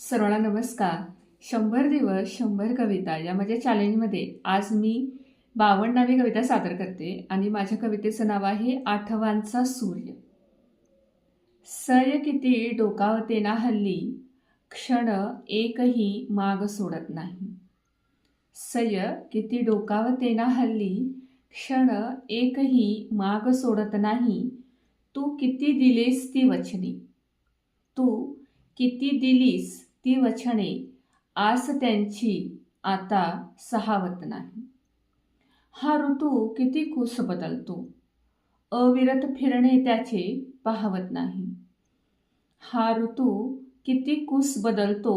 सर्वांना नमस्कार. शंभर दिवस शंभर कविता या माझ्या चॅलेंजमध्ये आज मी बावन्नावी कविता सादर करते आणि माझ्या कवितेचं नाव आहे आठवांचा सूर्य. सय किती डोकावते ना हल्ली क्षण एकही माग सोडत नाही. सय किती डोकावते ना हल्ली क्षण एकही माग सोडत नाही. तू किती दिलेस ती वचने? तू किती दिलीस ती वचने आस त्यांची आता सहावत नाही. हा ऋतू किती कुस बदलतो. अविरत फिरणे त्याचे पाहवत नाही. हा ऋतू किती कुस बदलतो.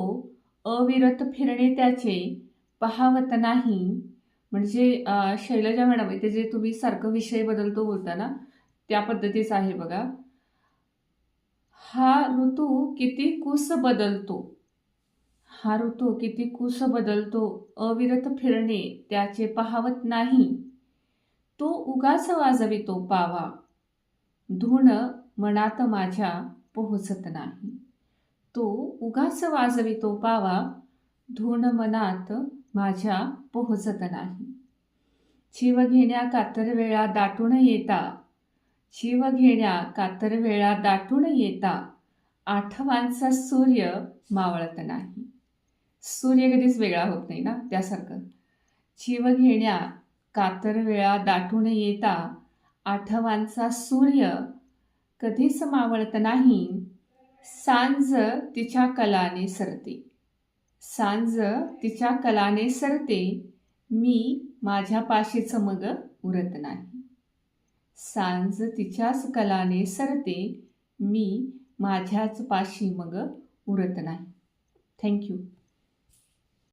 अविरत फिरणे त्याचे पाहवत नाही. म्हणजे शैलजा मॅडम इथे जे तुम्ही सारखं विषय बदलतो बोलता ना त्या पद्धतीचं आहे बघा. हा ऋतू किती कुस बदलतो. हा ऋतू किती कुस बदलतो अविरत फिरणे त्याचे पाहावत नाही. तो उगाच वाजवितो पावा. धुण मनात माझ्या पोहोचत नाही. तो उगाच वाजवितो पावा. धुण मनात माझ्या पोहोचत नाही. जीव घेण्या कातर वेळा दाटून येता. जीव घेण्या कातर वेळा दाटून येता. आठवांचा सूर्य मावळत नाही. सूर्य कधीच वेगळा होत नाही ना त्यासारखं. जीव घेण्या कातर वेळा दाटून येता आठवांचा सूर्य कधीच मावळत नाही. सांज तिच्या कलाने सरते. सांज तिच्या कलाने सरते. मी माझ्या पाशीच मग उरत नाही. सांज तिच्याच कलाने सरते. मी माझ्याच पाशी मग उरत नाही. थँक्यू.